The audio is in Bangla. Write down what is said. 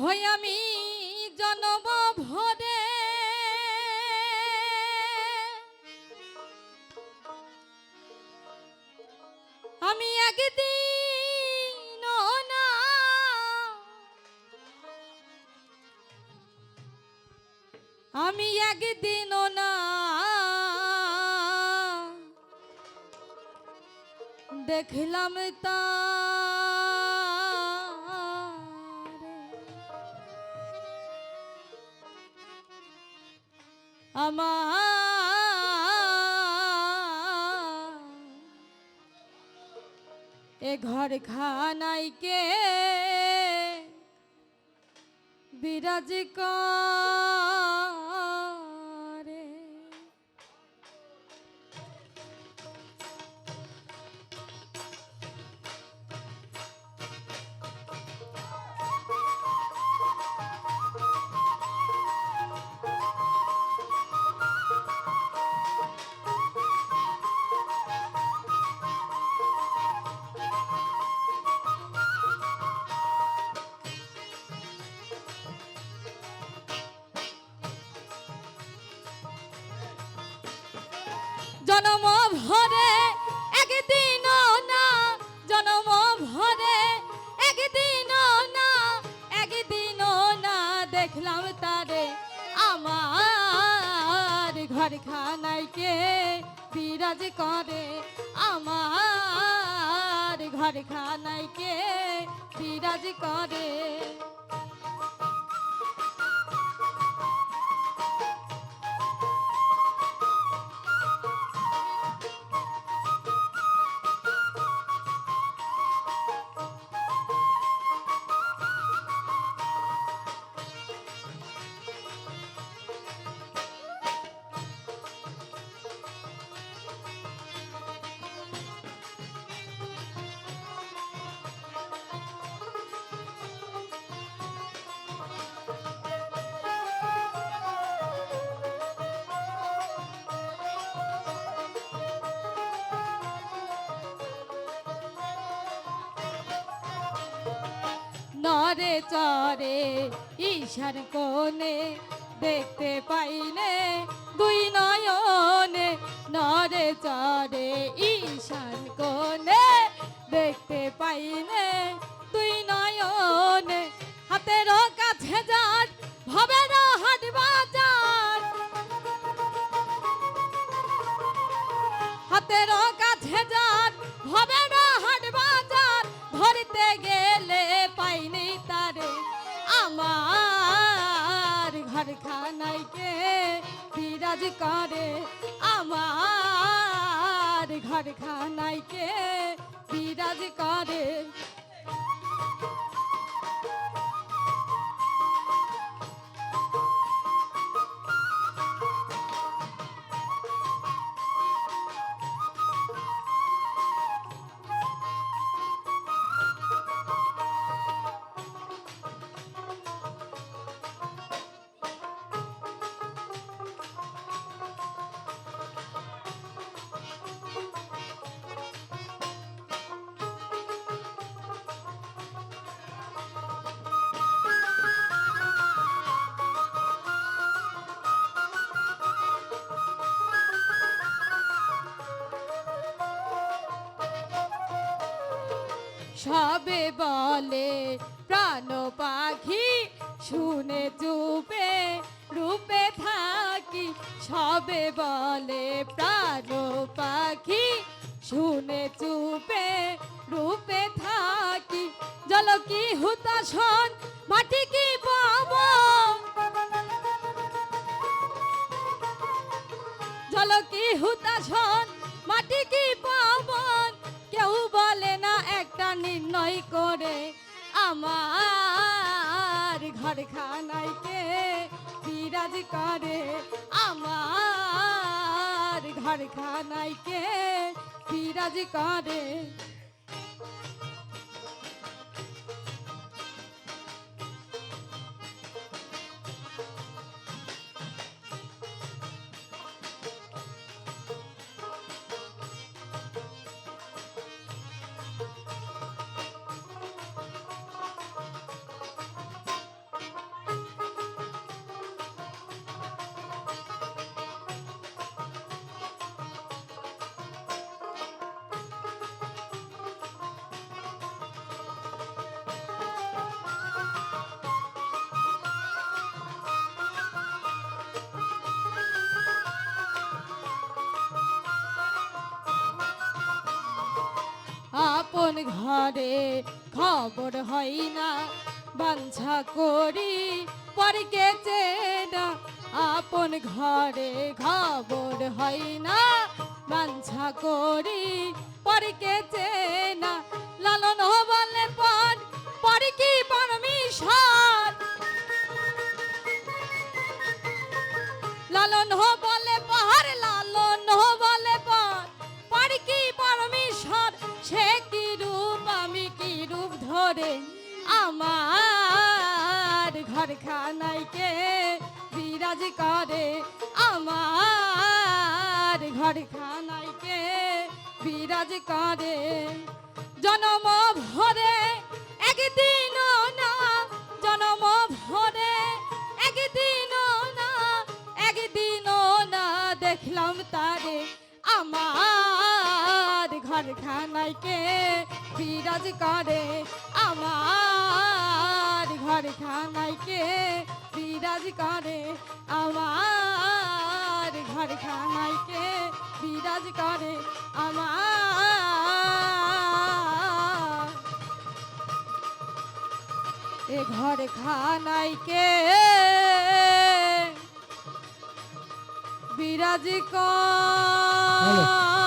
হই আমি জনম ভরে। আমি একদিন না আমি একদিন না দেখলাম তা আমার এ ঘর খানাইকে বিরাজ করে? জনম ভরে একদিন না, জনম ভরে একদিন না একদিন না দেখলাম তারে। আমার ঘর খানাইকে বিরাজ করে? আমার ঘর খানাইকে বিরাজ করে? নরে চরে ঈশ্বর কোণে দেখতে পাইনে দুই নয়নে, নরে চরে ঈশ্বর কোণে দেখতে পাইনে দুই নয়নে, হাতের কাছে যান আমার কে বিরাজ করে আমার ঘর খানাইকে বিরাজ করে। সবে বলে, প্রাণ পাখি শুনে চুপে, রূপে থাকি। সবে বলে, প্রাণ পাখি শুনে চুপে, রূপে থাকি। জল কি হুতাশন মাটি কি পাবো? জল কি হুতাশন নির্ণয় করে আমার ঘর খানাইকে বিরাজ করে আমার ঘর খানাইকে বিরাজ করে ঘরে খবর হয় না, বাঞ্ছা করি পরকে চেনা, আপন ঘরে খবর হয় না, বাঞ্ছা করি পরকে চেনা। লালন বলে পর পর কি পারমিশন? লালন হো আমার ঘর খানাইকে বিরাজ করে আমার ঘর খানাইকে বিরাজ করে। জনম ভরে একদিন না, জনম ভরে একদিন না একদিন না দেখলাম তারে আমার ঘর খানাইকে বিরাজ করে। আমার ঘর খানাইকে বিরাজ করে, আমার ঘর খানাইকে বিরাজ করে, আমার এ ঘর খানাইকে বিরাজ কর